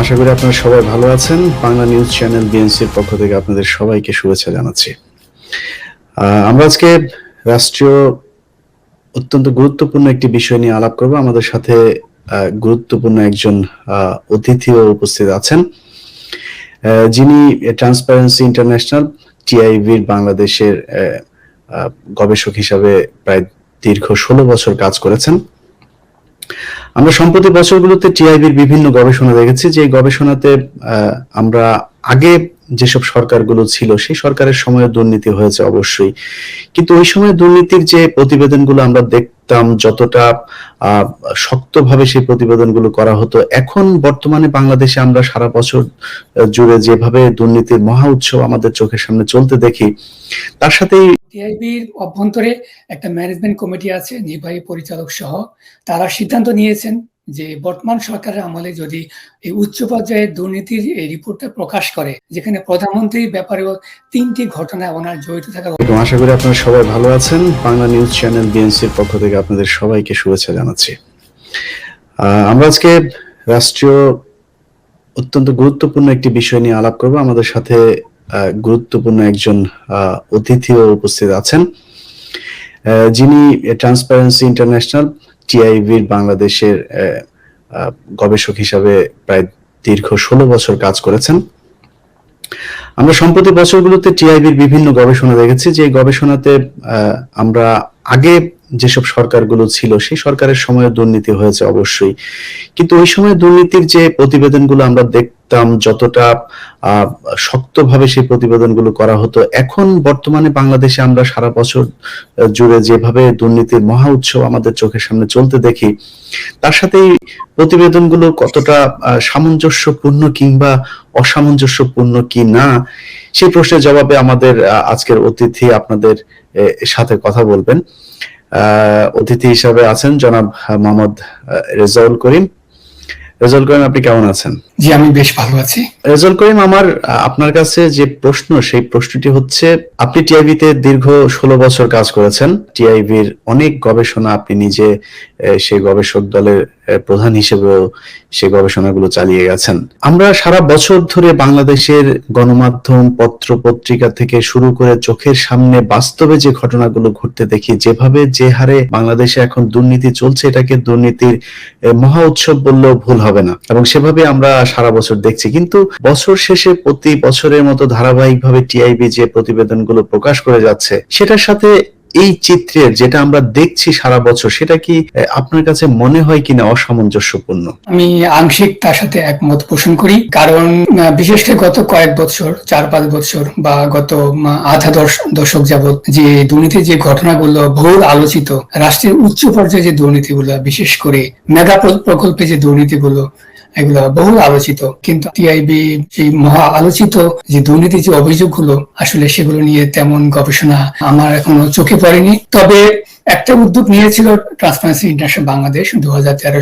আশা করি আপনারা সবাই ভালো আছেন। বাংলা নিউজ চ্যানেল বিএনসির পক্ষ থেকে আপনাদের সবাইকে শুভেচ্ছা জানাচ্ছি। আমরা আজকে রাষ্ট্রীয় অত্যন্ত গুরুত্বপূর্ণ একটি বিষয় নিয়ে আলাপ করব। আমাদের সাথে গুরুত্বপূর্ণ একজন অতিথিও উপস্থিত আছেন। যিনি ট্রান্সপারেন্সি ইন্টারন্যাশনাল টিআইবির বাংলাদেশের গবেষক হিসাবে প্রায় দীর্ঘ ষোলো বছর কাজ করেছেন। আমরা সম্প্রতি বছরগুলোতে টিআইবির বিভিন্ন গবেষণা দেখেছি যে গবেষণাতে আমরা আগে যেসব সরকারগুলো ছিল, সেই সরকারের সময় দুর্নীতি হয়েছে অবশ্যই। কিন্তু ওই সময় দুর্নীতির যে প্রতিবেদনগুলো আমরা দেখতাম, যতটা শক্তভাবে সেই প্রতিবেদনগুলো করা হতো, এখন বর্তমানে বাংলাদেশে আমরা সারা বছর জুড়ে যেভাবে দুর্নীতির মহা উৎসব আমাদের চোখের সামনে চলতে দেখি, তার সাথে অভ্যন্তরে একটা ম্যানেজমেন্ট কমিটি আছে, নির্বাহী পরিচালক সহ, তারা সিদ্ধান্ত নিয়েছেন যে বর্তমান সরকারের আমলে যদি এই উচ্চ পর্যায়ের দুর্নীতির এই রিপোর্টটা প্রকাশ করে, যেখানে প্রধানমন্ত্রীর ব্যাপারেও তিনটি ঘটনায় ওনার জড়িত থাকার আশা করি আপনারা সবাই ভালো আছেন। বাংলা নিউজ চ্যানেল বিএনসির পক্ষ থেকে আপনাদের সবাইকে শুভেচ্ছা জানাচ্ছি। আমরা আজকে রাষ্ট্রীয় অত্যন্ত গুরুত্বপূর্ণ একটি বিষয় নিয়ে আলাপ করব। আমাদের সাথে গুরুত্বপূর্ণ একজন অতিথিও উপস্থিত আছেন। যিনি ট্রান্সপারেন্সি ইন্টারন্যাশনাল টিআইবির বাংলাদেশের গবেষক হিসাবে প্রায় দীর্ঘ ষোলো বছর কাজ করেছেন। আমরা সম্প্রতি বছরগুলোতে টিআইবির বিভিন্ন গবেষণা দেখেছি। যে গবেষণাতে আমরা আগে যেসব সরকারগুলো ছিল, সেই সরকারের সময় দুর্নীতি হয়েছে অবশ্যই। কিন্তু ওই সময় দুর্নীতির যে প্রতিবেদনগুলো আমরা দেখতাম, যতটা শক্তভাবে সেই প্রতিবেদনগুলো করা হতো, এখন বর্তমানে বাংলাদেশে আমরা সারা বছর জুড়ে যেভাবে দুর্নীতির মহা উৎসব আমাদের চোখের সামনে চলতে দেখি, তার সাথেই প্রতিবেদনগুলো কতটা সামঞ্জস্যপূর্ণ কিংবা অসামঞ্জস্যপূর্ণ কি না, সেই প্রশ্নের জবাবে আমাদের আজকের অতিথি আপনাদের সাথে কথা বলবেন। অতিথি হিসাবে আছেন জনাব মোহাম্মদ রেজাউল করিম। রেজাউল করিম আপনি কেমন আছেন? জি আমি বেশ ভালো আছি। রেজাউল করিম আমার আপনার কাছে যে প্রশ্ন সেই প্রশ্নটি হচ্ছে আপনি টিআইবিতে দীর্ঘ ষোলো বছর কাজ করেছেন। টিআইবির অনেক গবেষণা আপনি নিজে সেই গবেষক দলের প্রধান হিসেবেও সেই গবেষণাগুলো চালিয়ে গেছেন। আমরা সারা বছর ধরে বাংলাদেশের গণমাধ্যম, পত্র পত্রিকা থেকে শুরু করে চোখের সামনে বাস্তবে যে ঘটনাগুলো ঘটতে দেখি, যেভাবে যে হারে বাংলাদেশে এখন দুর্নীতি চলছে, এটাকে দুর্নীতির মহা উৎসব বললেও ভুল হবে না। এবং সেভাবে আমরা সারা বছর দেখছি। কিন্তু বছর শেষে প্রতি বছরের মতো ধারাবাহিকভাবে টিআইবি যে প্রতিবেদনগুলো প্রকাশ করে যাচ্ছে, সেটার সাথে এই চিত্রের যেটা আমরা দেখছি সারা বছর, সেটা কি আপনার কাছে মনে হয় কিনা অসামঞ্জস্যপূর্ণ? আমি আংশিক তার সাথে একমত পোষণ করি, কারণ বিশেষ করে গত কয়েক বছর, চার পাঁচ বছর বা গত আধা দশ- দশক যাবত যে দুর্নীতির যে ঘটনাগুলো বহুল আলোচিত, রাষ্ট্রের উচ্চ পর্যায়ে যে দুর্নীতিগুলো, বিশেষ করে মেগা প্রকল্পে যে দুর্নীতিগুলো এগুলো বহুল আলোচিত। কিন্তু টিআইবি যে মহা আলোচিত যে দুর্নীতি যে অভিযোগগুলো, আসলে সেগুলো নিয়ে তেমন গবেষণা আমার এখনও চোখে পড়েনি। তবে একটা উদ্যোগ নিয়েছিল ট্রান্সপারেন্সি ইন্টারন্যাশনাল বাংলাদেশ দু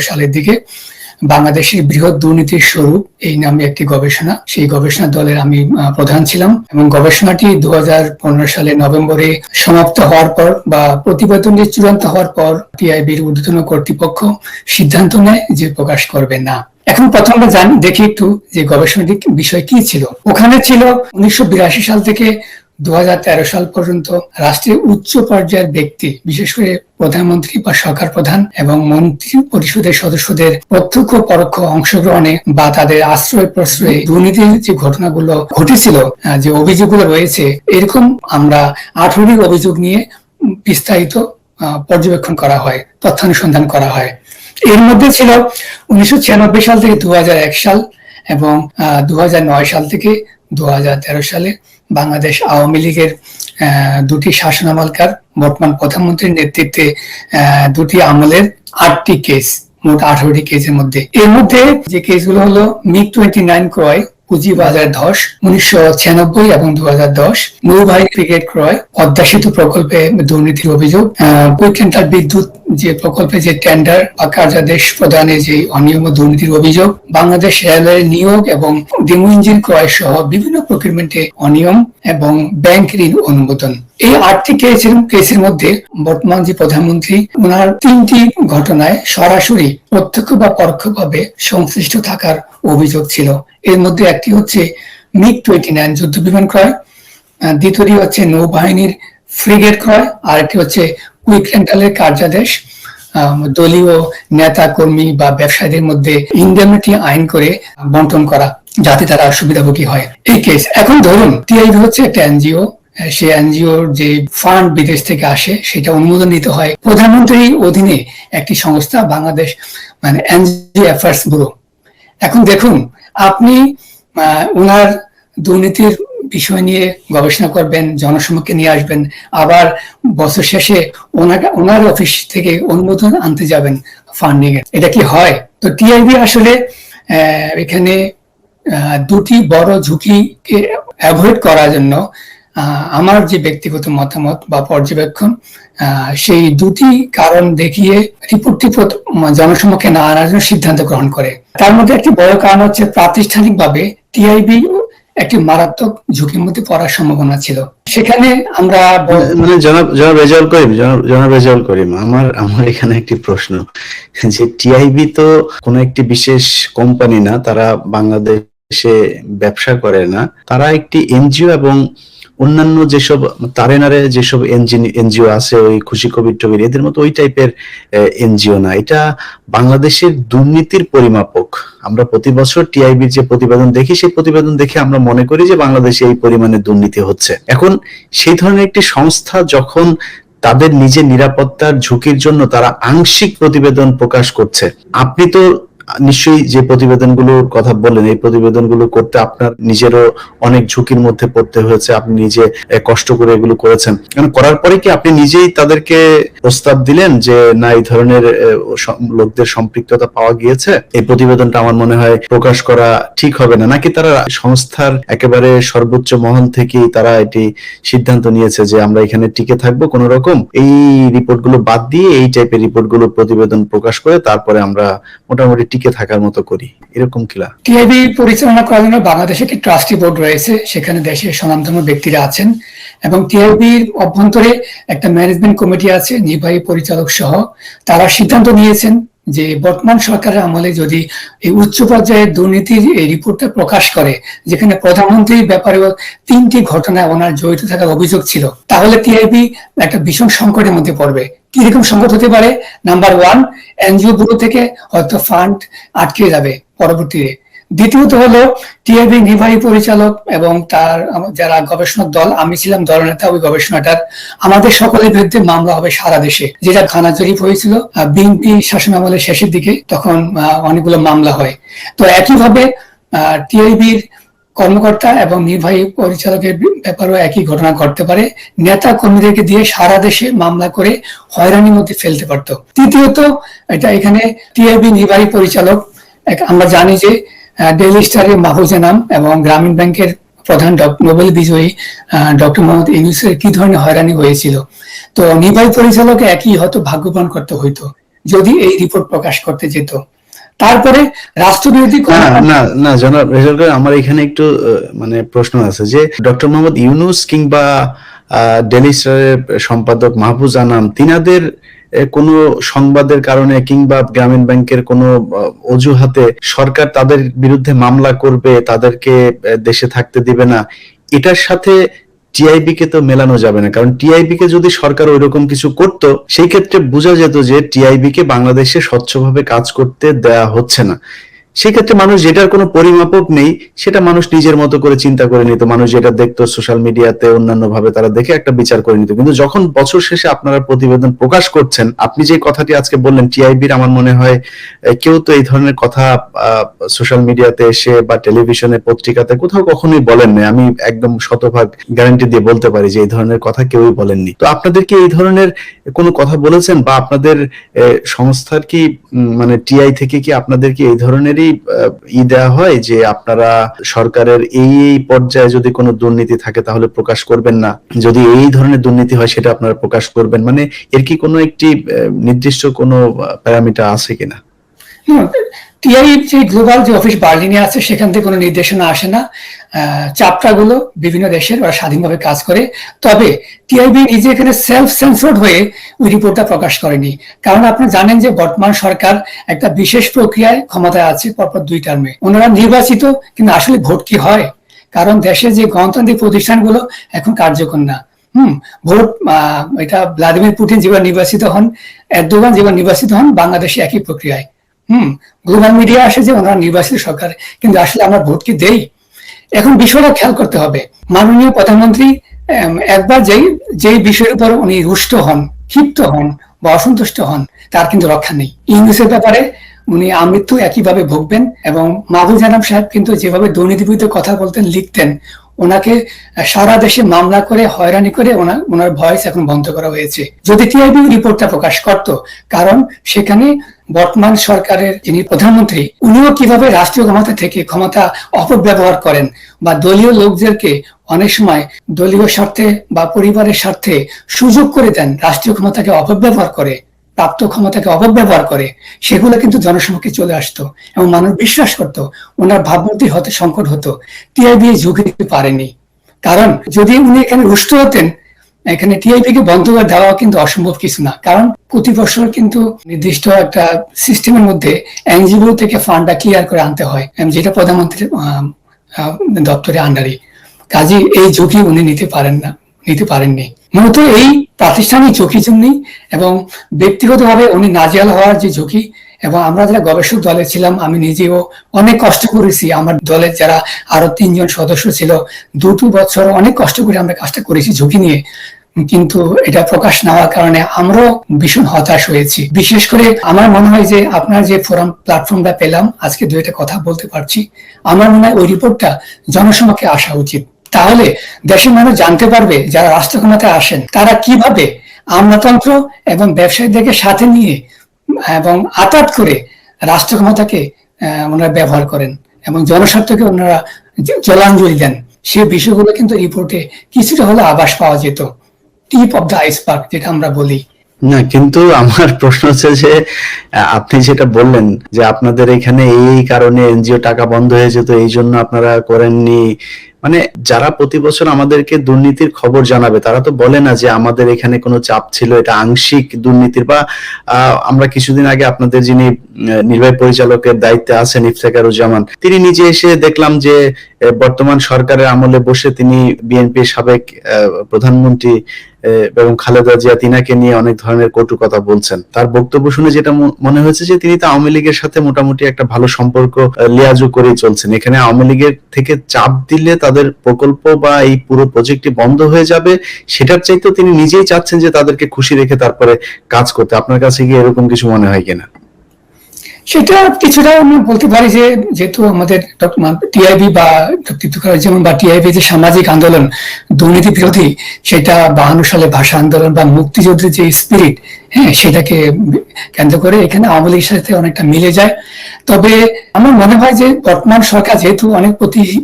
সালের দিকে। বাংলাদেশের বৃহৎ দুর্নীতির স্বরূপ এই নামে একটি গবেষণা। সেই গবেষণা দলের আমি প্রধান ছিলাম এবং গবেষণাটি দু হাজার পনেরো সালে নভেম্বরে সমাপ্ত হওয়ার পর বা প্রতিবেদনটি চূড়ান্ত হওয়ার পর টিআইবির ঊর্ধ্বতন কর্তৃপক্ষ সিদ্ধান্ত নেয় যে প্রকাশ করবে না। এখন প্রথমে জানি, দেখি একটু যে গবেষণাটি বিষয় কি ছিল। ওখানে ছিল উনিশশো সাল থেকে দু সাল পর্যন্ত রাষ্ট্রের উচ্চ পর্যায়ের ব্যক্তি, বিশেষ করে প্রধানমন্ত্রী বা সরকার প্রধান এবং মন্ত্রী পরিষদের সদস্যদের প্রত্যক্ষ পরোক্ষ অংশগ্রহণে বা তাদের আশ্রয় প্রশ্রয়ে দুর্নীতির যে ঘটনাগুলো ঘটেছিল যে অভিযোগগুলো রয়েছে, এরকম আমরা আঠারোটি অভিযোগ নিয়ে বিস্তারিত পর্যবেক্ষণ করা হয়, তথ্যানুসন্ধান করা হয়। এর মধ্যে ছিল উনিশশো ছিয়ানব্বই সাল থেকে দু হাজার এক সাল এবং দু হাজার নয় সাল থেকে দু হাজার তেরো সালে বাংলাদেশ আওয়ামী লীগের দুটি শাসনামলকার, বর্তমান প্রধানমন্ত্রীর নেতৃত্বে দুটি আমলের আটটি কেস মোট আঠারোটি কেসের মধ্যে। এর মধ্যে যে কেসগুলো হলো মিগ টোয়েন্টি নাইন ক্রয় পুঁজিবাজার ধস উনিশশো ছিয়ানব্বই এবং দু হাজার দশ। নৌবাহিনী ক্রিকেট ক্রয় পদ্মা সেতু প্রকল্পে দুর্নীতির অভিযোগ। আহ, বিদ্যুৎ যে প্রকল্পে যে টেন্ডার বা কার্যাদেশ প্রদানে যে অনিয়ম দুর্নীতির অভিযোগ বাংলাদেশ রেলওয়ে নিয়োগ এবং ডিমু ইঞ্জিন ক্রয় সহ বিভিন্ন প্রকিউরমেন্টে অনিয়ম এবং ব্যাংক ঋণ অনুমোদন। এই আটটি কেসের কেসের মধ্যে বর্তমান যে প্রধানমন্ত্রী ওনার তিনটি ঘটনায় সরাসরি প্রত্যক্ষ বা পরোক্ষভাবে সংশ্লিষ্ট থাকার অভিযোগ ছিল। এর মধ্যে একটি হচ্ছে মিগ টোয়েন্টি নাইন যুদ্ধ বিমান ক্রয় দ্বিতীয়টি হচ্ছে নৌবাহিনীর ফ্রিগেট ক্রয় আর একটি হচ্ছে কুইক রেন্টালের কার্যাদেশ। দলীয় নেতা কর্মী বা ব্যবসায়ীদের মধ্যে ইন্ডেমনিটি আইন করে বন্টন করা যাতে তারা সুবিধাভোগী হয়। এই কেস এখন ধরুন, টিআইবি হচ্ছে একটা এনজিও সে এনজিওর যে ফান্ড বিদেশ থেকে আসে, সেটা অনুমোদন নিতে হয়। প্রধানমন্ত্রীর অধীনে একটি সংস্থা, বাংলাদেশ মানে এনজিও অ্যাফেয়ার্স ব্যুরো। এখন দেখুন, আপনি ওনার দুর্নীতির বিষয় নিয়ে গবেষণা করবেন জনসমক্ষে নিয়ে আসবেন, আবার বছর শেষে ওনার অফিস থেকে অনুমোদন আনতে যাবেন ফান্ডিং এর এটা কি হয়? তো টিআইবি আসলে এখানে দুটি বড় ঝুঁকিকে অ্যাভয়েড করার জন্য আমার যে ব্যক্তিগত মতামত বা পর্যবেক্ষণ সেই দুটি কারণ দেখিয়ে রিপোর্টটি জনসমক্ষে না আনার জন্য সিদ্ধান্ত গ্রহণ করে। তার মধ্যে একটি বড় কারণ হচ্ছে প্রাতিষ্ঠানিকভাবে টিআইবি একটি মারাত্মক ঝুঁকির মধ্যে পড়ার সম্ভাবনা ছিল। সেখানে আমরা মানে জনাব জনাব করিম, জনাব রেজাউল করিম, আমার আমার এখানে একটি প্রশ্ন। যে টিআইবি তো কোনো একটি বিশেষ কোম্পানি না, তারা বাংলাদেশে ব্যবসা করে না, তারা একটি এনজিও এবং অন্যান্য যেসব তারেনারে যেসব এনজিও আছে, ওই খুশি কবির টবির, এদের মতো ওই টাইপের এনজিও না। এটা বাংলাদেশের দুর্নীতির পরিমাপক। আমরা প্রতি বছর টিআইবির যে প্রতিবেদন দেখি, সেই প্রতিবেদন দেখে আমরা মনে করি যে বাংলাদেশে এই পরিমাণে দুর্নীতি হচ্ছে। এখন সেই ধরনের একটি সংস্থা যখন তাদের নিজের নিরাপত্তার ঝুঁকির জন্য তারা আংশিক প্রতিবেদন প্রকাশ করছে, আপনি তো নিশ্চয়ই যে প্রতিবেদনগুলোর কথা বললেন, এই প্রতিবেদনগুলো করতে আপনার নিজেরও অনেক ঝুঁকির মধ্যে পড়তে হয়েছে, আপনি নিজে কষ্ট করে এগুলো করেছেন। কারণ করার পরে কি আপনি নিজেই তাদেরকে প্রস্তাব দিলেন যে, না, এই ধরনের লোকদের সম্পৃক্ততা পাওয়া গিয়েছে, এই প্রতিবেদনটা আমার মনে হয় প্রকাশ করা ঠিক হবে না নাকি তারা সংস্থার একেবারে সর্বোচ্চ মহল থেকেই তারা এটি সিদ্ধান্ত নিয়েছে যে, আমরা এখানে টিকে থাকব কোন রকম এই রিপোর্টগুলো বাদ দিয়ে, এই টাইপের রিপোর্টগুলো প্রতিবেদন প্রকাশ করে তারপরে আমরা মোটামুটি টিকে থাকার মতো করি। এরকম কিলা টিআইবি পরিচালনা করার জন্য বাংলাদেশে একটি ট্রাস্টি বোর্ড রয়েছে, সেখানে দেশের স্বনামধন্য ব্যক্তিরা আছেন এবং টিআইবির অভ্যন্তরে একটা ম্যানেজমেন্ট কমিটি আছে, নির্বাহী পরিচালক সহ। তারা সিদ্ধান্ত নিয়েছেন যে বর্তমান সরকারের আমলে যদি এই উচ্চ পর্যায়ের দুর্নীতির এই রিপোর্টটা প্রকাশ করে, যেখানে প্রধানমন্ত্রীর ব্যাপারেও তিনটি ঘটনায় ওনার জড়িত থাকার অভিযোগ ছিল, তাহলে টিআইবি একটা ভীষণ সংকটের মধ্যে পড়বে। কীরকম সংকট হতে পারে? নাম্বার ওয়ান এনজিও ব্যুরো থেকে হয়তো ফান্ড আটকে যাবে পরবর্তীতে। দ্বিতীয়ত হলো টিআইবি নির্বাহী পরিচালক এবং তার যারা গবেষণা দল, আমি ছিলাম দলনেতা, ওই গবেষণাটার আমাদের সকলের বিরুদ্ধে মামলা হবে সারা দেশে। যেটা খানা জরিপ হয়েছিল বিএনপি শাসন আমলের শেষের দিকে তখন অনেকগুলো মামলা হয়। তো একইভাবে টিআইবির কর্মকর্তা এবং নির্বাহী পরিচালকের ব্যাপারেও একই ঘটনা ঘটতে পারে। নেতা কর্মীদেরকে দিয়ে সারা দেশে মামলা করে হয়রানির মধ্যে ফেলতে পারত। তৃতীয়ত, এটা এখানে টিআইবি নির্বাহী পরিচালক আমরা জানি যে ডেইলি স্টারের মাহফুজা নাম এবং গ্রামীণ ব্যাংকের প্রধান নোবেল বিজয়ী ডক্টর মোহাম্মদ ইউনুসের কি ধরনের হয়রানি হয়েছিল? তো নির্বাহী পরিচালক একই হয়তো ভাগ্যবান করতে হইতো, যদি এই রিপোর্ট প্রকাশ করতে যেত। তারপরে রাষ্ট্রবিরোধী না না জনাব করিম, আমার এখানে একটু মানে প্রশ্ন আছে যে ডক্টর মোহাম্মদ ইউনুস কিংবা ডেলি স্টারের সম্পাদক মাহফুজ আনাম তিনাদের কোনো সংবাদের কারণে কিংবা গ্রামীণ ব্যাংকের কোনো অজুহাতে সরকার তাদের বিরুদ্ধে মামলা করবে তাদেরকে দেশে থাকতে দিবে না এটার সাথে টিআইবি কে তো মেলানো যাবে না। কারণ টিআইবি কে যদি সরকার ওই রকম কিছু করত, সেই ক্ষেত্রে বোঝা যেত যে টিআইবি কে বাংলাদেশে স্বচ্ছভাবে কাজ করতে দেয়া হচ্ছে না। সেক্ষেত্রে মানুষ যেটার কোনো পরিমাপক নেই, সেটা মানুষ নিজের মতো করে চিন্তা করে নিত। মানুষ যেটা দেখতো সোশ্যাল মিডিয়াতে অন্যান্য ভাবে তারা দেখে একটা বিচার করে নিত। কিন্তু যখন বছর শেষে আপনারা প্রতিবেদন প্রকাশ করছেন, আপনি যে কথাটি আজকে বললেন টিআইবির আমার মনে হয় কেউ তো এই ধরনের কথা সোশ্যাল মিডিয়াতে এসে বা টেলিভিশনে পত্রিকাতে কোথাও কখনোই বলেননি আমি একদম শতভাগ গ্যারান্টি দিয়ে বলতে পারি যে এই ধরনের কথা কেউই বলেননি। তো আপনাদের কি এই ধরনের কোনো কথা বলেছেন বা আপনাদের সংস্থার কি মানে টিআই থেকে কি আপনাদের কি এই ধরনেরই আহ, ই দেওয়া হয় যে আপনারা সরকারের এই এই পর্যায়ে যদি কোনো দুর্নীতি থাকে তাহলে প্রকাশ করবেন না। যদি এই ধরনের দুর্নীতি হয় সেটা আপনারা প্রকাশ করবেন। মানে এর কি কোনো একটি নির্দিষ্ট কোনো প্যারামিটার আছে কিনা? টিআই যে গ্লোবাল যে অফিস বার্লিনে আছে, সেখান থেকে কোনো নির্দেশনা আসে না। চাপটাগুলো বিভিন্ন দেশের ওরা স্বাধীনভাবে কাজ করে। তবে টিআইবি নিজে এখানে সেলফ সেন্সর্ড হয়ে ওই রিপোর্টটা প্রকাশ করেনি। কারণ আপনি জানেন যে বর্তমান সরকার একটা বিশেষ প্রক্রিয়ায় ক্ষমতায় আছে পরপর দুই টার্মে ওনারা নির্বাচিত, কিন্তু আসলে ভোট কি হয়? কারণ দেশের যে গণতান্ত্রিক প্রতিষ্ঠানগুলো এখন কার্যকর না। হুম, ভোট এটা ভ্লাদিমির পুতিন যেবার নির্বাচিত হন, এরদোগান যেবার নির্বাচিত হন, বাংলাদেশে একই প্রক্রিয়ায়। হুম গ্লোবাল মিডিয়া আসে যে ওনারা নির্বাচিত সরকার, কিন্তু আসলে আমরা ভোট কি দেই? এখন বিষয়টা খেয়াল করতে হবে। মাননীয় প্রধানমন্ত্রী একবার যেই যেই বিষয়ের উপর উনি রুষ্ট হন, ক্ষিপ্ত হন বা অসন্তুষ্ট হন, তার কিন্তু রক্ষা নেই। ইংলিশের ব্যাপারে উনি আমৃত্যু একইভাবে ভুগবেন এবং মাহবুব জানাম সাহেব কিন্তু যেভাবে দুর্নীতি বিরুদ্ধে কথা বলতেন, লিখতেন, ওনাকে সারা দেশে মামলা করে, হয়রানি করে ওনার ওনার ভয়েস এখন বন্ধ করা হয়েছে। যদি টিআইবি রিপোর্টটা প্রকাশ করত, কারণ সেখানে বর্তমান সরকারের যিনি প্রধানমন্ত্রী, উনিও কীভাবে রাষ্ট্রীয় ক্ষমতা থেকে ক্ষমতা অপব্যবহার করেন বা দলীয় লোকদেরকে অনেক সময় দলীয় স্বার্থে বা পরিবারের স্বার্থে সুযোগ করে দেন রাষ্ট্রীয় ক্ষমতাকে অপব্যবহার করে, প্রাপ্ত ক্ষমতাকে অপব্যবহার করে, সেগুলো কিন্তু জনসমক্ষে চলে আসতো এবং মানুষ বিশ্বাস করতো, ওনার ভাবমূর্তি হতে সংকট হতো, টিআইবি ঝুঁকি নিতে পারেনি। কারণ যদি উনি এখানে রুষ্ট হতেন এখানে টিআইপি কে বন্ধ করে দেওয়া কিন্তু অসম্ভব কিছু না। কারণ প্রতি বছর কিন্তু নির্দিষ্ট একটা সিস্টেমের মধ্যে এনজিও থেকে ফান্ডটা ক্লিয়ার করে আনতে হয় যেটা প্রধানমন্ত্রীর দপ্তরের আন্ডারে কাজে এই ঝুঁকি উনি নিতে পারেন না, নিতে পারেননি। মূলত এই প্রাতিষ্ঠানিক ঝুঁকির জন্যই এবং ব্যক্তিগতভাবে উনি নাজিয়াল হওয়ার যে ঝুঁকি এবং আমরা যারা গবেষক দলে ছিলাম, আমি নিজেও অনেক কষ্ট করেছি। আমার দলের যারা আরও তিনজন সদস্য ছিল, দুটো বছর অনেক কষ্ট করে আমরা কাজটা করেছি ঝুঁকি নিয়ে। কিন্তু এটা প্রকাশ না হওয়ার কারণে আমরাও ভীষণ হতাশ হয়েছি। বিশেষ করে আমার মনে হয় যে আপনার যে ফোরাম প্ল্যাটফর্মটা পেলাম, আজকে দু একটা কথা বলতে পারছি। আমার মনে হয় ওই রিপোর্টটা জনসমাকে আসা উচিত। তাহলে দেশের মানুষ জানতে পারবে যারা রাষ্ট্র ক্ষমতায় আসেন, তারা কীভাবে আমলাতন্ত্র এবং ব্যবসায়ীদেরকে সাথে নিয়ে এবং আতাত করে রাষ্ট্র ক্ষমতাকে ওনারা ব্যবহার করেন এবং জনস্বার্থকে ওনারা জলাঞ্জলি দেন। সে বিষয়গুলো কিন্তু রিপোর্টে কিছুটা হলে আভাস পাওয়া যেত। টিপ অব দ্য আইসবার্গ, যেটা আমরা বলি। না, কিন্তু আমার প্রশ্ন হচ্ছে যে আপনি যেটা বললেন যে আপনাদের এখানে এই কারণে এনজিও টাকা বন্ধ হয়ে যেত, এই জন্য আপনারা করেননি। মানে যারা প্রতি বছর আমাদেরকে দুর্নীতির খবর জানাবে, তারা তো বলে না যে আমাদের এখানে কোনো চাপ ছিল, এটা আংশিক দুর্নীতির বা আমরা কিছুদিন আগে আপনাদের যিনি নির্বাহী পরিচালকের দায়িত্বে আছেন ইফতেখারুজ্জামান তিনি নিজে এসে দেখলাম যে বর্তমান সরকারের আমলে বসে তিনি বিএনপির সাবেক প্রধানমন্ত্রী বেগম খালেদা জিয়া তিনাকে নিয়ে অনেক ধরনের কটু কথা বলছেন। তার বক্তব্য শুনে যেটা মনে হয়েছে যে তিনি তো আওয়ামী লীগের সাথে মোটামুটি একটা ভালো সম্পর্ক লিয়াজু করেই চলছেন। এখানে আওয়ামী লীগের থেকে চাপ দিলে তাদের প্রকল্প বা এই পুরো প্রজেক্টটি বন্ধ হয়ে যাবে, সেটার চাইতে তিনি নিজেই চাচ্ছেন যে তাদেরকে খুশি রেখে তারপরে কাজ করতে। আপনার কাছে গিয়ে এরকম কিছু মনে হয় কিনা? সেটা কিছুটা আমি বলতে পারি যে, যেহেতু আমাদের টিআইবি বা যেমন বা টিআইবি যে সামাজিক আন্দোলন, দুর্নীতি বিরোধী, সেটা বাহান্ন সালে ভাষা আন্দোলন বা মুক্তিযুদ্ধের যে স্পিরিট হ্যাঁ সেটাকে কেন্দ্র করে এখানে আওয়ামী লীগের সাথে অনেকটা মিলে যায়। তবে আমার মনে হয় যে বর্তমান সরকার যেহেতু অনেক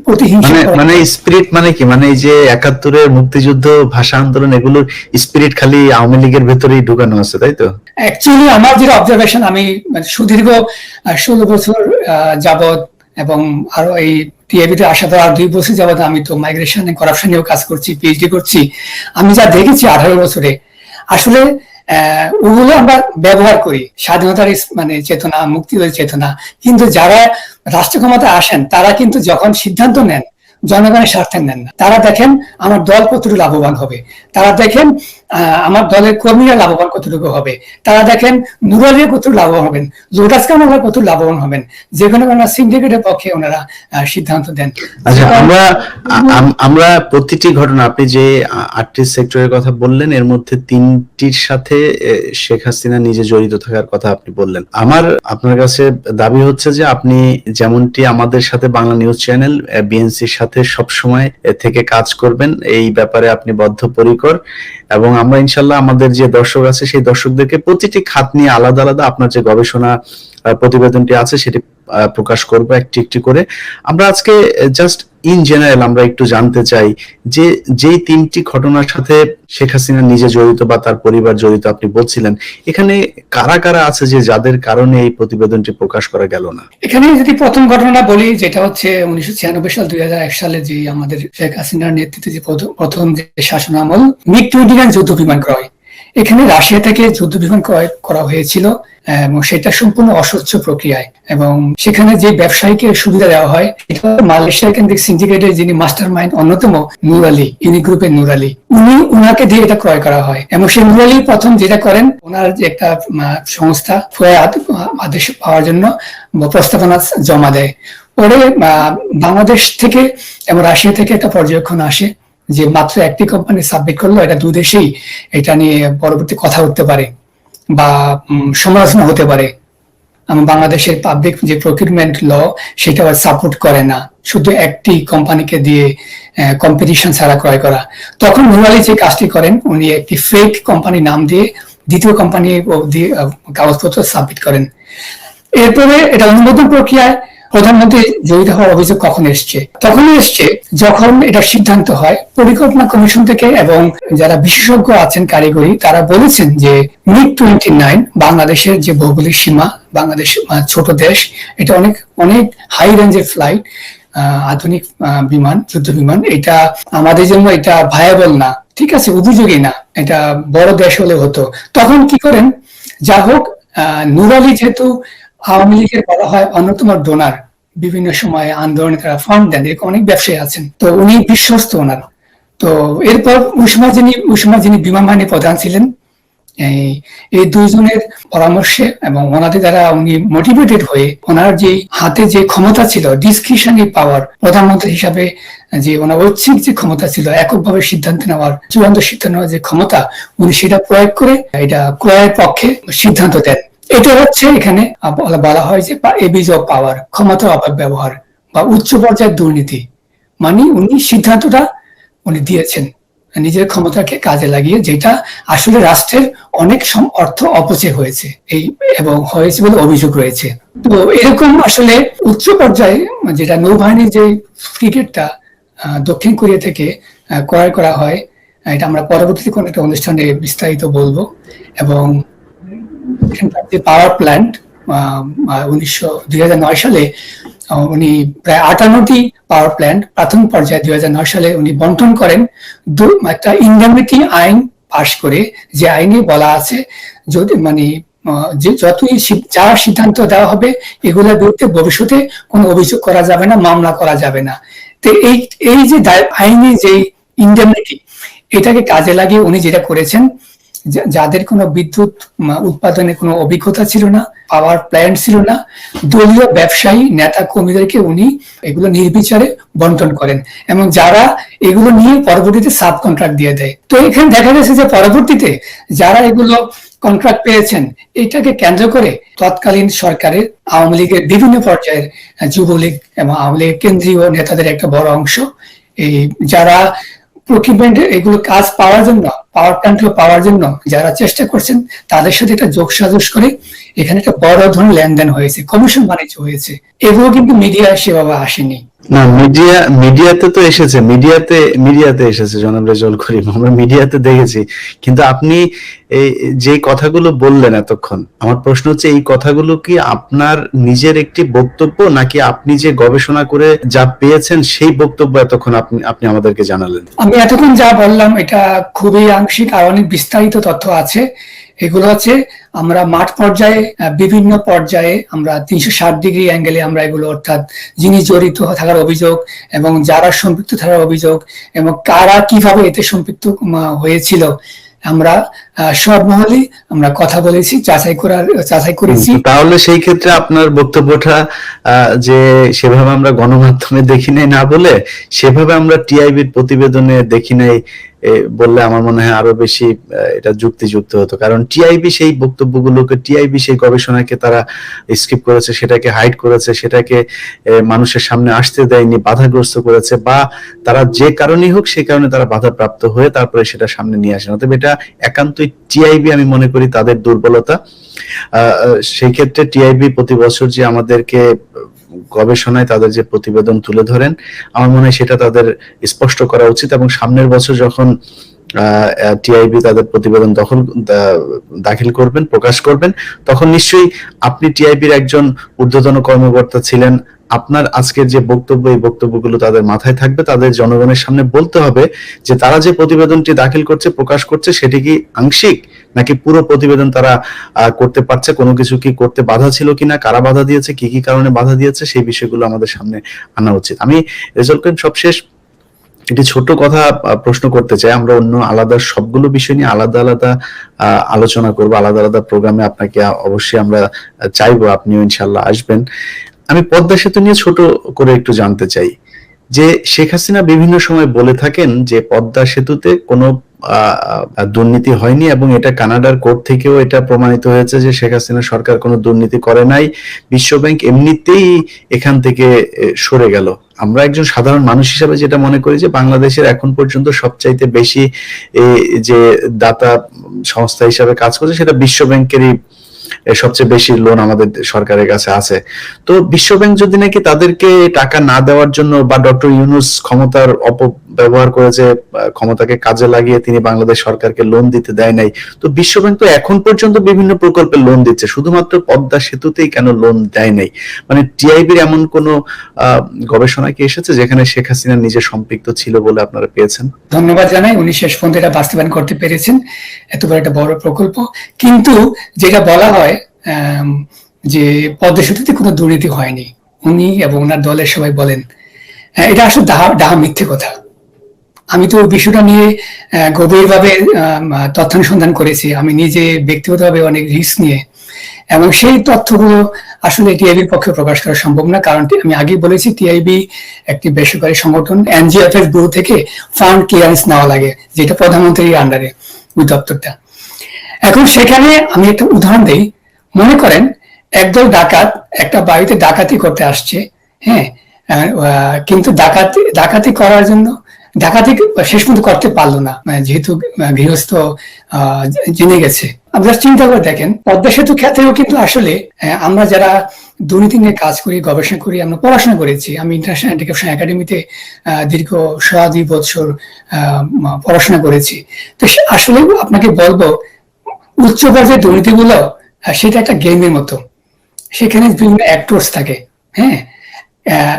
প্রতিহিংসা মানে মানে স্পিরিট মানে কি? মানে যে একাত্তরের মুক্তিযুদ্ধ ভাষা আন্দোলন এগুলোর স্পিরিট খালি আওয়ামী লীগের ভেতরেই ঢুকানো আছে তাই তো? অ্যাকচুয়ালি আমার যেটা অবজারভেশন আমি মানে সুদীর্ঘ ষোলো বছর যাবৎ এবং আরও এই টিএবিতে আসা পর আর দুই বছর যাবৎ আমি তো মাইগ্রেশন করাপশন নিয়েও কাজ করছি পিএইচডি করছি। আমি যা দেখেছি আঠারো বছরে আসলে ওগুলো আমরা ব্যবহার করি। স্বাধীনতার মানে চেতনা মুক্তিদের চেতনা। কিন্তু যারা রাষ্ট্র ক্ষমতায় আসেন, তারা কিন্তু যখন সিদ্ধান্ত নেন, জনগণের স্বার্থে নেন না। তারা দেখেন, আমার দল কতটুকু লাভবান হবে। তারা দেখেন আমার দলের কর্মীরা লাভবান কতটুকু হবে? তারা দেখেন নুরালিয়া কত লাভবান হবেন? লোটাস কামালরা কতটুকু লাভবান হবেন? যে কোনো কোনো সিন্ডিকেটের পক্ষে ওনারা সিদ্ধান্ত দেন। আচ্ছা আমরা আমরা প্রতিটি ঘটনা আপনি যে আ- আটটি সেক্টরের কথা বললেন এর মধ্যে তিনটির সাথে শেখ হাসিনা নিজে জড়িত থাকার কথা আপনি বললেন। আমার আপনার কাছে দাবি হচ্ছে যে আপনি যেমনটি আমাদের সাথে বাংলা নিউজ চ্যানেল বিএনসির সাথে সব সময় থেকে কাজ করবেন। এই ব্যাপারে আপনি বদ্ধপরিকর। এবং আমরা ইনশাল্লাহ আমাদের যে দর্শক আছে, সেই দর্শকদেরকে প্রতিটি খাত নিয়ে আলাদা আলাদা আপনার যে গবেষণা প্রতিবেদনটি আছে, সেটি প্রকাশ করব একটি একটি করে। আমরা আজকে জাস্ট ইন জেনারেল আমরা একটু জানতে চাই যে, যেই তিনটি ঘটনার সাথে শেখ হাসিনা নিজে জড়িত বা তার পরিবার জড়িত, আপনি বলছিলেন, এখানে কারা কারা আছে যে যাদের কারণে এই প্রতিবেদনটি প্রকাশ করা গেল না? এখানে যদি প্রথম ঘটনা বলি, যেটা হচ্ছে উনিশশো ছিয়ানব্বই সাল, দুই এক সালে যে আমাদের শেখ হাসিনার নেতৃত্বে যে প্রথম- যে শাসন আমল মিগ টোয়েন্টি যুদ্ধ বিমান ক্রয়। এখানে রাশিয়া থেকে যুদ্ধ বিমান ক্রয় করা হয়েছিল, এবং সেটা সম্পূর্ণ অস্বচ্ছ প্রক্রিয়ায়। এবং সেখানে যে ব্যবসায়ীকে সুবিধা দেওয়া হয় এটা মালয়েশিয়া কেন্দ্রিক সিন্ডিকেটের যিনি মাস্টার মাইন্ড অন্যতম, নুর আলী ইউনি গ্রুপের নুর আলী। উনি উনাকে দিয়ে এটা ক্রয় করা হয়। এবং সেই নুর আলী প্রথম যেটা করেন, ওনার যে একটা সংস্থা আদেশ পাওয়ার জন্য প্রস্তাবনা জমা দেয়। পরে বাংলাদেশ থেকে এবং রাশিয়া থেকে একটা পর্যবেক্ষণ আসে। যে মাত্র একটি কোম্পানি সাবমিট করল, এটা দু দেশেই এটা নিয়ে পরবর্তী কথা উঠতে পারে বা সমালোচনা হতে পারে। এবং বাংলাদেশের পাবলিক যে প্রকিউরমেন্ট ল সেটা সাপোর্ট করে না। শুধু একটি কোম্পানিকে দিয়ে কম্পিটিশন ছাড়া ক্রয় করা। তখন নুরালি যে কাজটি করেন, উনি একটি ফেক কোম্পানি নাম দিয়ে দ্বিতীয় কোম্পানি দিয়ে কাগজপত্র সাবমিট করেন। এরপরে এটা অনুমোদন প্রক্রিয়ায় প্রধানমন্ত্রী জড়িত হওয়ার অভিযোগ কখন এসছে? তখন এসছে যখন এটা সিদ্ধান্ত হয়। পরিকল্পনা কমিশন থেকে এবং যারা বিশেষজ্ঞ আছেন কারিগরি, তারা বলেছেন যে মিগ টোয়েন্টি নাইন বাংলাদেশের যে ভৌগোলিক সীমা, বাংলাদেশ ছোট দেশ, এটা অনেক অনেক হাই রেঞ্জের ফ্লাইট আধুনিক বিমান, যুদ্ধ বিমান। এটা আমাদের জন্য এটা ভায়াবল না। ঠিক আছে, উপযোগী না। এটা বড় দেশ হলে হতো। তখন কি করেন? যা হোক নুরালি যেহেতু আওয়ামী লীগের বলা হয় অন্যতম ডোনার বিভিন্ন সময়ে আন্দোলনে তারা ফান্ড দেন, এরকম অনেক ব্যবসায়ী আছেন। তো উনি বিশ্বস্ত ওনার। তো এরপর সময় যিনি সময় যিনি বিমান বাহিনী প্রধান ছিলেন। এই দুইজনের পরামর্শে এবং ওনাদের দ্বারা উনি মোটিভেটেড হয়ে ওনার যে হাতে যে ক্ষমতা ছিল ডিসক্রিশনারি পাওয়ার প্রধানমন্ত্রী হিসাবে যে ওনার ঐচ্ছিক যে ক্ষমতা ছিল, এককভাবে সিদ্ধান্ত নেওয়ার, চূড়ান্ত সিদ্ধান্ত নেওয়ার যে ক্ষমতা, উনি সেটা প্রয়োগ করে এটা ক্রয়ের পক্ষে সিদ্ধান্ত দেন। এটা হচ্ছে এখানে বলা- হয় যে এবিজ অফ পাওয়ার ক্ষমতার অপব্যবহার বা উচ্চ পর্যায়ের দুর্নীতি। মানে উনি সিদ্ধান্তটা উনি দিয়েছেন নিজের ক্ষমতাকে কাজে লাগিয়ে, যেটা আসলে রাষ্ট্রের অনেক অর্থ অপচয় হয়েছে। এই এবং হয়েছে বলে অভিযোগ রয়েছে। তো এরকম আসলে উচ্চ পর্যায়ে যেটা নৌবাহিনীর যে ক্রিকেটটা দক্ষিণ কোরিয়া থেকে ক্রয় করা হয়, এটা আমরা পরবর্তীতে কোনো একটা অনুষ্ঠানে বিস্তারিত বলব। এবং যে পাওয়ার প্ল্যান্ট উনিশশো, দুই সালে উনি প্রায় আটান্নটি পাওয়ার প্ল্যান্ট প্রাথমিক পর্যায়ে দুই সালে উনি বন্টন করেন। একটা ইন্ডেমনিটি আইন পাশ করে যে আইনে বলা আছে, যদি মানে যে যতই যা সিদ্ধান্ত দেওয়া হবে এগুলোর বিরুদ্ধে ভবিষ্যতে কোনো অভিযোগ করা যাবে না, মামলা করা যাবে না। তো এই এই যে আইনি যে ইন্ডেমনিটি এটাকে কাজে লাগিয়ে উনি যেটা করেছেন যাদের কোনো বিদ্যুৎ উৎপাদনে কোনো অভিজ্ঞতা ছিল না পাওয়ার প্ল্যান্ট ছিল না, দলীয় ব্যবসায়ী নেতা কর্মীদেরকে উনি এগুলো নির্বিচারে বন্টন করেন। এবং যারা এগুলো নিয়ে পরবর্তীতে সাব কন্ট্রাক্ট দিয়ে দেয়। তো এখানে দেখা গেছে যে পরবর্তীতে যারা এগুলো কন্ট্রাক্ট পেয়েছেন, এটাকে কেন্দ্র করে তৎকালীন সরকারের আওয়ামী লীগের বিভিন্ন পর্যায়ের যুবলীগ এবং আওয়ামী লীগের কেন্দ্রীয় নেতাদের একটা বড় অংশ। এই যারা প্রকিউপমেন্ট এগুলো কাজ পাওয়ার জন্য পাওয়ার প্ল্যান্ট পাওয়ার জন্য যারা চেষ্টা করছেন তাদের সাথে একটা যোগ সাজস করে এখানে একটা বড় ধরনের লেনদেন হয়েছে কমিশন বাণিজ্য হয়েছে। এগুলো কিন্তু মিডিয়া সেভাবে আসেনি। না মিডিয়া মিডিয়াতে তো এসেছে মিডিয়াতে মিডিয়াতে এসেছে জনাব রেজল করিম আমরা মিডিয়াতে দেখেছি। কিন্তু আপনি এই যে কথাগুলো বললেন এতক্ষণ আমার প্রশ্ন হচ্ছে এই কথাগুলো কি আপনার নিজের একটি বক্তব্য নাকি আপনি যে গবেষণা করে যা পেয়েছেন সেই বক্তব্য এতক্ষণ আপনি আপনি আমাদেরকে জানালেন? আমি এতক্ষণ যা বললাম এটা খুবই আংশিক আর অনেক বিস্তারিত তথ্য আছে। এগুলো হচ্ছে আমরা মাঠ পর্যায়ে বিভিন্ন পর্যায়ে আমরা তিনশো ষাট ডিগ্রি অ্যাঙ্গেলে আমরা এগুলো অর্থাৎ যিনি জড়িত থাকার অভিযোগ এবং যারা সম্পৃক্ত থাকার অভিযোগ এবং কারা কীভাবে এতে সম্পৃক্ত হয়েছিল, আমরা সব মহলে আমরা কথা বলেছি, যাচাই করার, যাচাই করেছি। তাহলে সেই ক্ষেত্রে আপনার বক্তব্যটা যে সেভাবে আমরা গণমাধ্যমে দেখি নাই না বলে, সেভাবে আমরা টিআইবির প্রতিবেদনে দেখি নাই বললে আমার মনে হয় আরও বেশি এটা যুক্তিযুক্ত হতো। কারণ টিআইবি সেই বক্তব্যগুলোকে, টিআইবি সেই গবেষণাকে তারা স্কিপ করেছে, সেটাকে হাইড করেছে, সেটাকে মানুষের সামনে আসতে দেয়নি, বাধাগ্রস্ত করেছে, বা তারা যে কারণেই হোক সেই কারণে তারা বাধাপ্রাপ্ত হয়ে তারপরে সেটা সামনে নিয়ে আসে অতএব এটা একান্তই টিআইবি আমি মনে করি তাদের দুর্বলতা। সেই ক্ষেত্রে টিআইবি প্রতি বছর যে আমাদেরকে গবেষণায় তাদের যে প্রতিবেদন তুলে ধরেন, আমার মনে হয় সেটা তাদের স্পষ্ট করা উচিত এবং সামনের বছর যখন টিআইবি তাদের প্রতিবেদন তখন দাখিল করবেন, প্রকাশ করবেন, তখন নিশ্চয়ই আপনি টিআইবির একজন ঊর্ধ্বতন কর্মকর্তা ছিলেন। আপনার আজকের যে বক্তব্য, এই বক্তব্যগুলো তাদের মাথায় থাকবে। তাদের জনগণের সামনে বলতে হবে যে, তারা যে প্রতিবেদনটি দাখিল করছে, প্রকাশ করছে, সেটি কি আংশিক? নাকি পুরো প্রতিবেদন তারা করতে পারছে? কোনো কিছু কি করতে বাধা ছিল কিনা? কারা বাধা দিয়েছে? কি কি কারণে বাধা দিয়েছে? সেই বিষয়গুলো আমাদের সামনে আনা উচিত। আমি করিম, সবশেষ একটি ছোট কথা প্রশ্ন করতে চাই। আমরা অন্য আলাদা সবগুলো বিষয় নিয়ে আলাদা আলাদা আলোচনা করব, আলাদা আলাদা প্রোগ্রামে আপনাকে অবশ্যই আমরা চাইব, আপনিও ইনশাল্লাহ আসবেন। আমি পদ্মা সেতু নিয়ে ছোট করে একটু জানতে চাই। যে শেখ হাসিনা বিভিন্ন সময় বলে থাকেন যে পদ্মা সেতুতে কোনো দুর্নীতি হয়নি এবং এটা কানাডার কোর্ট থেকেও এটা প্রমাণিত হয়েছে যে শেখ হাসিনা সরকার কোনো দুর্নীতি করে নাই। বিশ্বব্যাংক এমনিতেই এখান থেকে সরে গেল। আমরা একজন সাধারণ মানুষ হিসাবে যেটা মনে করি যে বাংলাদেশের এখন পর্যন্ত সবচাইতে বেশি যে দাতা সংস্থা হিসাবে কাজ করছে সেটা বিশ্বব্যাংকেরই সবচেয়ে বেশি লোন আমাদের সরকারের কাছে আছে। তো বিশ্বব্যাংক যদি নাকি তাদেরকে টাকা না দেওয়ার জন্য বা ডক্টর ইউনুস ক্ষমতার অপব্যবহার করেছে আহ, ক্ষমতাকে কাজে লাগিয়ে তিনি বাংলাদেশ সরকারকে লোন দিতে দেয় নাই তো বিশ্বব্যাংক তো এখন পর্যন্ত বিভিন্ন প্রকল্পে লোন দিচ্ছে। শুধুমাত্র পদ্মা সেতুতেই কেন লোন দেয় নাই? মানে টিআইবির এমন কোন গবেষণা কি এসেছে যেখানে শেখ হাসিনা নিজে সম্পৃক্ত ছিল বলে আপনারা পেয়েছেন? ধন্যবাদ জানাই। উনি শেষ পর্যন্ত এটা বাস্তবায়ন করতে পেরেছেন। এত বড় একটা বড় প্রকল্প। কিন্তু যেটা বলা হয় যে পদ্মা সেতুতে কোনো দুর্নীতি হয়নি। উনি এবং ওনার দলের সবাই বলেন এটা আসলে ডাহা ডাহা মিথ্যে কথা। আমি তো বিষয়টা নিয়ে গভীরভাবে তথ্যানুসন্ধান করেছি। আমি নিজে ব্যক্তিগতভাবে অনেক রিস্ক নিয়ে। এবং সেই তথ্যগুলো আসলে টিআইবির পক্ষে প্রকাশ করা সম্ভব না। কারণ আমি আগেই বলেছি টিআইবি একটি বেসরকারি সংগঠন এনজিএফ এর ব্যুরো থেকে ফান্ড ক্লিয়ারেন্স নেওয়া লাগে, যেটা প্রধানমন্ত্রীর আন্ডারে ওই দপ্তরটা। এখন সেখানে আমি একটা উদাহরণ দেই। মনে করেন, একদল ডাকাত একটা বাড়িতে ডাকাতি করতে আসছে হ্যাঁ? কিন্তু ডাকাতি ডাকাতি করার জন্য, ডাকাতি শেষ পর্যন্ত করতে পারল না মানে যেহেতু গৃহস্থ জেনে গেছে। আপনারা চিন্তা করে দেখেন, পদ্মা সেতু ক্ষেত্রেও কিন্তু আসলে আমরা যারা দুর্নীতি নিয়ে কাজ করি, গবেষণা করি, আমরা পড়াশোনা করেছি। আমি ইন্টারন্যাশনাল এডুকেশন একাডেমিতে দীর্ঘ সোয়া দুই বছর পড়াশোনা করেছি। তো আসলে আপনাকে বলব, উচ্চ পর্যায়ের দুর্নীতিগুলো আহ, সেটা একটা গেমের মতো। সেখানে বিভিন্ন অ্যাক্টরস থাকে হ্যাঁ?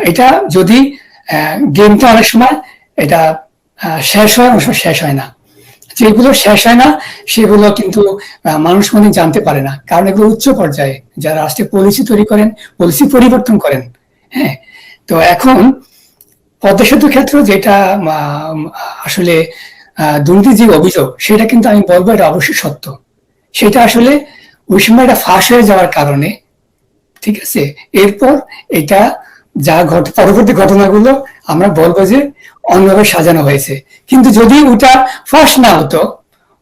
এটা যদি গেমটা অনেক সময় এটা শেষ হয় অনেক শেষ হয় না। যেগুলো শেষ হয় না সেগুলো কিন্তু মানুষ মনে জানতে পারে না। কারণ এগুলো উচ্চ পর্যায়ে। যারা রাষ্ট্রে পলিসি তৈরি করেন পলিসি পরিবর্তন করেন হ্যাঁ? তো এখন পদ্মা সেতু ক্ষেত্র যেটা আসলে আহ, দুর্নীতির যে অভিযোগ সেটা কিন্তু আমি বলব এটা অবশ্যই সত্য। সেটা আসলে ওই সময় এটা ফাঁস হয়ে যাওয়ার কারণে, ঠিক আছে? এরপর এটা যা ঘট, পরবর্তী ঘটনাগুলো আমরা বলব যে অন্যভাবে সাজানো হয়েছে। কিন্তু যদি ওটা ফাঁস না হতো,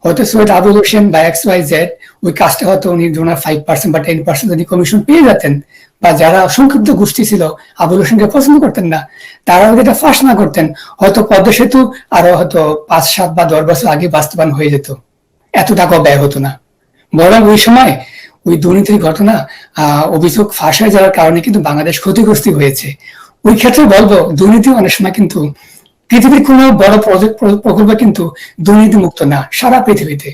হয়তো সৈয়দ আবুল হোসেন বা এক্স ওয়াই জেড ওই কাজটা হয়তো উনি ওনার ফাইভ পার্সেন্ট বা টেন পার্সেন্ট যদি কমিশন পেয়ে যেতেন, বা যারা সংক্ষিপ্ত গোষ্ঠী ছিল, আবুল হোসেনকে পছন্দ করতেন না, তারা যদি এটা ফাঁস না করতেন, হয়তো পদ্মা সেতু আরও হয়তো পাঁচ, সাত বা দশ বছর আগে বাস্তবায়ন হয়ে যেত। এত টাকাও ব্যয় হতো না। বরং ওই সময় ওই দুর্নীতির ঘটনা অভিযোগ ফাঁস হয়ে যাওয়ার কারণে কিন্তু বাংলাদেশ ক্ষতিগ্রস্ত হয়েছে। ওই ক্ষেত্রে বলব দুর্নীতি অনেক সময় কিন্তু পৃথিবীর কোনো বড় প্রজেক্ট প্রকল্প কিন্তু দুর্নীতি মুক্ত না সারা পৃথিবীতে।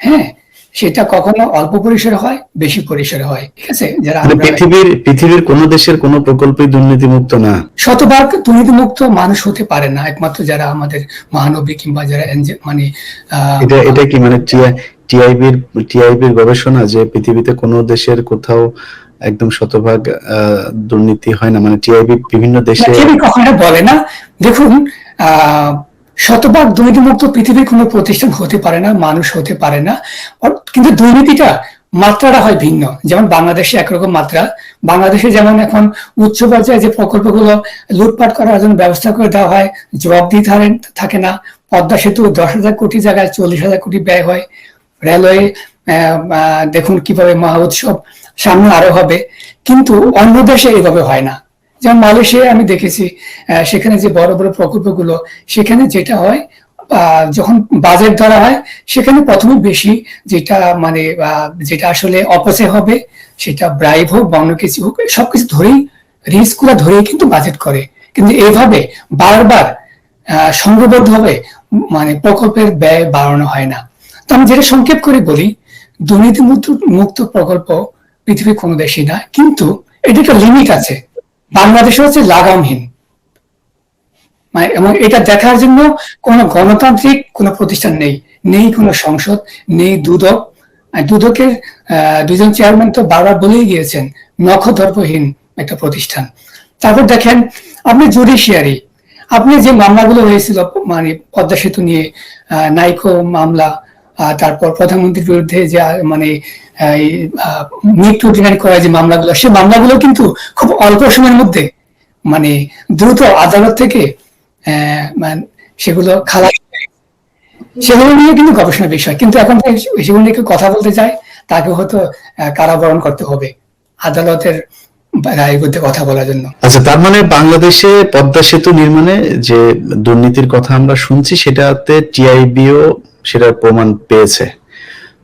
হ্যাঁ সেটা কখনো অল্প পরিসরে হয় বেশি পরিসরে হয় ঠিক আছে? যারা মানে পৃথিবীর পৃথিবীর কোন দেশের কোন প্রকল্পই দুর্নীতিমুক্ত না। শতভাগ দুর্নীতিমুক্ত মানুষ হতে পারে না একমাত্র যারা আমাদের মহানবী কিংবা যারা মানে এটা এটা কি মানে টিআইবির টিআইবির গবেষণা যে পৃথিবীতে কোনো দেশের কোথাও একদম শতভাগ দুর্নীতি হয় না। মানে টিআইবি বিভিন্ন দেশে কখনো বলে না। দেখুন শতভাগ দুর্নীতিমুক্ত পৃথিবীর কোনো প্রতিষ্ঠান হতে পারে না মানুষ হতে পারে না। কিন্তু দুর্নীতিটা মাত্রাটা হয় ভিন্ন। যেমন বাংলাদেশে একরকম মাত্রা। বাংলাদেশে যেমন এখন উচ্চ পর্যায়ে যে প্রকল্পগুলো লুটপাট করার জন্য ব্যবস্থা করে দেওয়া হয় জবাবদিহি থাকে- থাকে না। পদ্মা সেতু দশ হাজার কোটি জায়গায় চল্লিশ হাজার কোটি ব্যয় হয়। রেলওয়ে দেখুন কীভাবে মহা উৎসব সামনে আরও হবে। কিন্তু অন্য দেশে এইভাবে হয় না। যেমন মালয়েশিয়ায় আমি দেখেছি সেখানে যে বড় বড় প্রকল্পগুলো, সেখানে যেটা হয় যখন বাজেট ধরা হয়, সেখানে প্রথমে বেশি যেটা মানে যেটা আসলে অপচয় হবে, সেটা ব্রাইব হোক বা অন্য কিছু হোক, সবকিছু ধরেই রিস্কগুলা ধরেই কিন্তু বাজেট করে। কিন্তু এইভাবে বারবার সংঘবদ্ধভাবে মানে প্রকল্পের ব্যয় বাড়ানো হয় না। তো আমি যেটা সংক্ষেপ করে বলি, দুর্নীতি মুক্ত প্রকল্প পৃথিবীর কোনো দেশই না, কিন্তু এটা একটা লিমিট আছে। বাংলাদেশে হচ্ছে লাগামহীন। মানে এবং এটা দেখার জন্য কোনো গণতান্ত্রিক কোনো প্রতিষ্ঠান নেই। নেই কোনো সংসদ, নেই দুদক। দুদকের দুজন চেয়ারম্যান তো বারবার বলেই গিয়েছেন, নখদর্পহীন একটা প্রতিষ্ঠান। তারপর দেখেন, আপনি জুডিশিয়ারি আপনি যে মামলাগুলো হয়েছিল মানে পদ্মা সেতু নিয়ে নাইকো মামলা তারপর প্রধানমন্ত্রীর বিরুদ্ধে যে মানে মৃত্যু ডিনাই করা যে মামলাগুলো, সে মামলাগুলো কিন্তু খুব অল্প সময়ের মধ্যে মানে দ্রুত আদালত থেকে মানে সেগুলো খালাস সেগুলো নিয়ে কিন্তু গবেষণার বিষয় কিন্তু এখন সেগুলো নিয়ে কথা বলতে চায়, তাকে হয়তো কারাবরণ করতে হবে আদালতের কথা বলার জন্য। আচ্ছা তার মানে বাংলাদেশে পদ্মা সেতু নির্মাণে যে দুর্নীতির কথা আমরা শুনছি, সেটাতে টিআইবিও সেটার প্রমাণ পেয়েছে।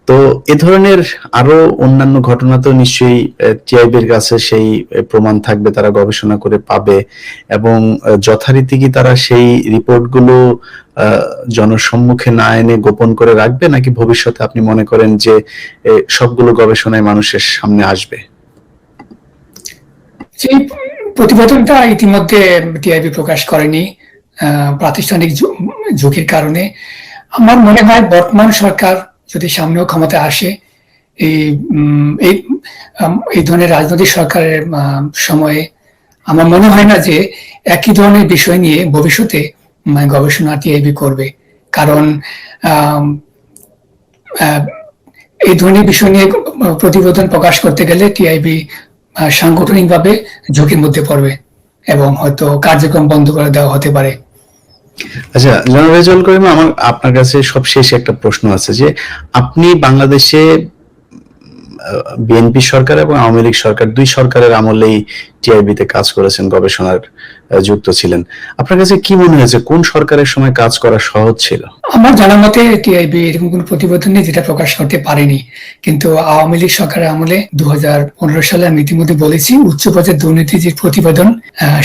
তো এ ধরনের আরও অন্যান্য ঘটনা তো নিশ্চয়ই টিআইবির কাছে সেই প্রমাণ থাকবে, তারা গবেষণা করে পাবে এবং যথারীতি কি তারা সেই রিপোর্টগুলো জনসম্মুখে না এনে গোপন করে রাখবে? নাকি ভবিষ্যতে আপনি মনে করেন যে সবগুলো গবেষণায় মানুষের সামনে আসবে? সেই প্রতিবেদনটা ইতিমধ্যে টিআইবি প্রকাশ করেনি প্রাতিষ্ঠানিক ঝুঁকির কারণে। আমার মনে হয় বর্তমান সরকার যদি সামনেও ক্ষমতা আসে, এই এই ধরনের রাজনৈতিক সরকারের সময়ে আমার মনে হয় না যে একই ধরনের বিষয় নিয়ে ভবিষ্যতে গবেষণা টিআইবি করবে। কারণ এই ধরনের বিষয় নিয়ে প্রতিবেদন প্রকাশ করতে গেলে টিআইবি সাংগঠনিকভাবে ঝুঁকির মধ্যে পড়বে এবং হয়তো কার্যক্রম বন্ধ করে দেওয়া হতে পারে। আচ্ছা জনাব করিম আমার আপনার কাছে সব শেষে একটা প্রশ্ন আছে যে আপনি বাংলাদেশে বিএনপি সরকার এবং আওয়ামী লীগ সরকার দুই সরকারের আমলেই টিআইবি তে কাজ করেছেন গবেষণার যুক্ত ছিলেন। আপনার কাছে কি মনে হয়েছে কোন সরকারের সময় কাজ করা সহজ ছিল? আমার জানা মতে টিআইবি এরকম কোনো প্রতিবেদন নেই যেটা প্রকাশ করতে পারেনি। কিন্তু আওয়ামী লীগ সরকারের আমলে দু হাজার পনেরো সালে আমি ইতিমধ্যে বলেছি উচ্চ পর্যায়ের দুর্নীতির যে প্রতিবেদন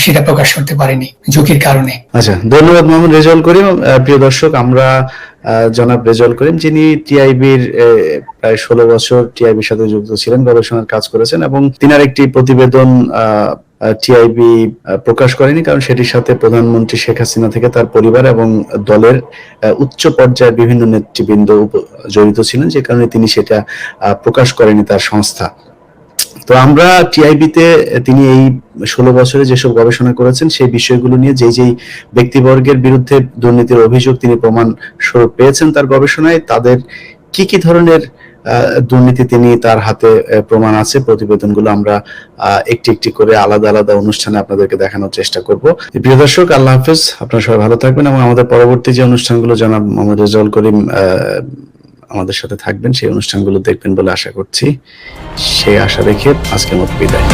সেটা প্রকাশ করতে পারেনি ঝুঁকির কারণে। আচ্ছা ধন্যবাদ মোহাম্মদ রেজাউল করিম। প্রিয় দর্শক আমরা জনাব রেজাউল করিম, যিনি টিআইবির প্রায় ষোলো বছর টিআইবির সাথে যুক্ত ছিলেন, গবেষণার কাজ করেছেন এবং তিনার একটি প্রতিবেদন টিআইবি প্রকাশ করেনি কারণ সেটির সাথে প্রধানমন্ত্রী শেখ হাসিনা থেকে তার পরিবার এবং দলের উচ্চ পর্যায়ের বিভিন্ন নেতৃবৃন্দ জড়িত ছিলেন, যে কারণে তিনি সেটা প্রকাশ করেনি তার সংস্থা। তো আমরা টিআইবিতে তিনি এই ষোলো বছরে যেসব গবেষণা করেছেন, সেই বিষয়গুলো নিয়ে যেই যেই ব্যক্তিবর্গের বিরুদ্ধে দুর্নীতির অভিযোগ তিনি প্রমাণ স্বরূপ পেয়েছেন তার গবেষণায়, তাদের কি কি ধরনের দুর্নীতি তিনি তার হাতে প্রমাণ আছে, প্রতিবেদনগুলো আমরা একটি একটি করে আলাদা আলাদা অনুষ্ঠানে আপনাদেরকে দেখানোর চেষ্টা করব। প্রিয় দর্শক, আল্লাহ হাফেজ, আপনারা সবাই ভালো থাকবেন এবং আমাদের পরবর্তী যে অনুষ্ঠানগুলো, জনাব মোহাম্মদ রেজাউল করিম আমাদের সাথে থাকবেন, সেই অনুষ্ঠানগুলো দেখবেন বলে আশা করছি। সেই আশা রেখে আজকের মতো বিদায়।